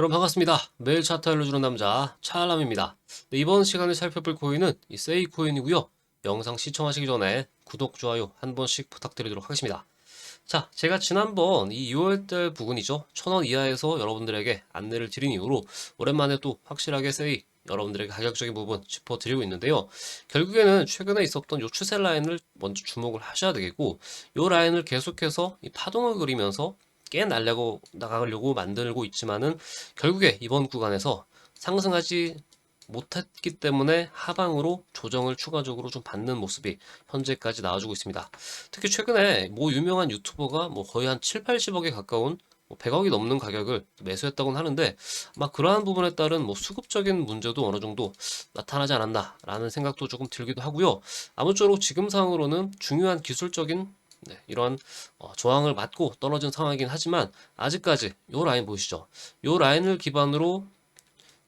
여러분 반갑습니다. 매일 차트 알려주는 남자 차알람입니다. 네, 이번 시간에 살펴볼 코인은 이 세이 코인이고요. 영상 시청하시기 전에 구독, 좋아요 한 번씩 부탁드리도록 하겠습니다. 자, 제가 지난번 이 6월달 부근이죠. 1000원 이하에서 여러분들에게 안내를 드린 이후로 오랜만에 또 확실하게 세이 여러분들에게 가격적인 부분 짚어드리고 있는데요. 결국에는 최근에 있었던 요 추세 라인을 먼저 주목을 하셔야 되겠고 요 라인을 계속해서 이 파동을 그리면서 깨 날려고 나가려고 만들고 있지만은 결국에 이번 구간에서 상승하지 못했기 때문에 하방으로 조정을 추가적으로 좀 받는 모습이 현재까지 나와주고 있습니다. 특히 최근에 뭐 유명한 유튜버가 뭐 거의 한 7, 80억에 가까운 뭐 100억이 넘는 가격을 매수했다고는 하는데 막 그러한 부분에 따른 뭐 수급적인 문제도 어느 정도 나타나지 않았나라는 생각도 조금 들기도 하고요. 아무쪼록 지금 상황으로는 중요한 기술적인 네, 이런 어, 저항을 맞고 떨어진 상황이긴 하지만 아직까지 요 라인 보이시죠? 요 라인을 기반으로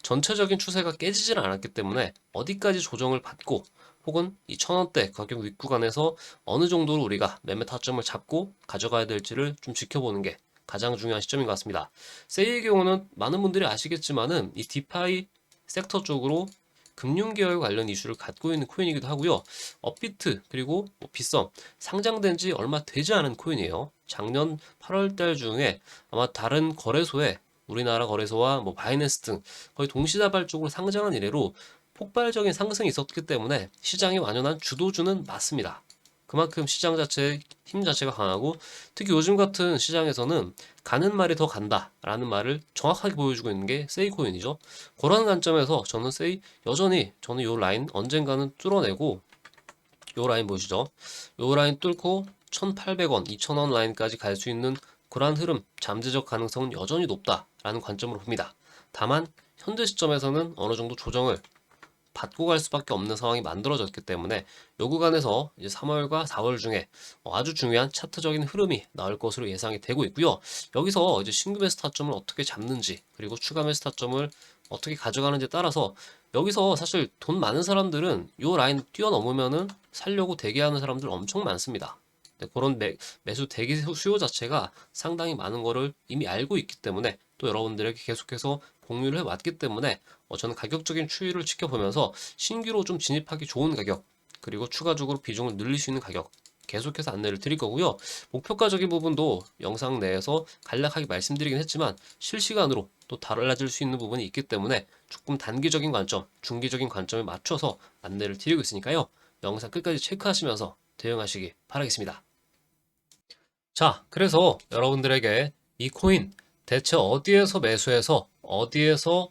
전체적인 추세가 깨지질 않았기 때문에 어디까지 조정을 받고 혹은 이 천원대 가격 윗구간에서 어느 정도로 우리가 매매 타점을 잡고 가져가야 될지를 좀 지켜보는 게 가장 중요한 시점인 것 같습니다. 세이의 경우는 많은 분들이 아시겠지만은 이 디파이 섹터 쪽으로 금융 계열 관련 이슈를 갖고 있는 코인이기도 하고요. 업비트 그리고 뭐 비썸 상장된 지 얼마 되지 않은 코인이에요. 작년 8월 달 중에 아마 다른 거래소에 우리나라 거래소와 뭐 바이낸스 등 거의 동시다발적으로 상장한 이래로 폭발적인 상승이 있었기 때문에 시장이 완연한 주도주는 맞습니다. 그만큼 시장 자체의 힘 자체가 강하고 특히 요즘 같은 시장에서는 가는 말이 더 간다라는 말을 정확하게 보여주고 있는 게 세이 코인이죠. 그런 관점에서 저는 세이 여전히 저는 요 라인 언젠가는 뚫어내고 요 라인 보시죠. 요 라인 뚫고 1,800원, 2,000원 라인까지 갈 수 있는 그러한 흐름, 잠재적 가능성은 여전히 높다라는 관점으로 봅니다. 다만 현재 시점에서는 어느 정도 조정을 받고 갈 수밖에 없는 상황이 만들어졌기 때문에 요 구간에서 이제 3월과 4월 중에 아주 중요한 차트적인 흐름이 나올 것으로 예상이 되고 있고요. 여기서 이제 신규 매수 타점을 어떻게 잡는지 그리고 추가 매수 타점을 어떻게 가져가는지에 따라서 여기서 사실 돈 많은 사람들은 요 라인 뛰어넘으면은 살려고 대기하는 사람들 엄청 많습니다. 네, 그런 매, 매수 대기 수요 자체가 상당히 많은 거를 이미 알고 있기 때문에 또 여러분들에게 계속해서 공유를 해왔기 때문에 어, 저는 가격적인 추이를 지켜보면서 신규로 좀 진입하기 좋은 가격 그리고 추가적으로 비중을 늘릴 수 있는 가격 계속해서 안내를 드릴 거고요. 목표가적인 부분도 영상 내에서 간략하게 말씀드리긴 했지만 실시간으로 또 달라질 수 있는 부분이 있기 때문에 조금 단기적인 관점, 중기적인 관점에 맞춰서 안내를 드리고 있으니까요. 영상 끝까지 체크하시면서 대응하시기 바라겠습니다. 자, 그래서 여러분들에게 이 코인 대체 어디에서 매수해서 어디에서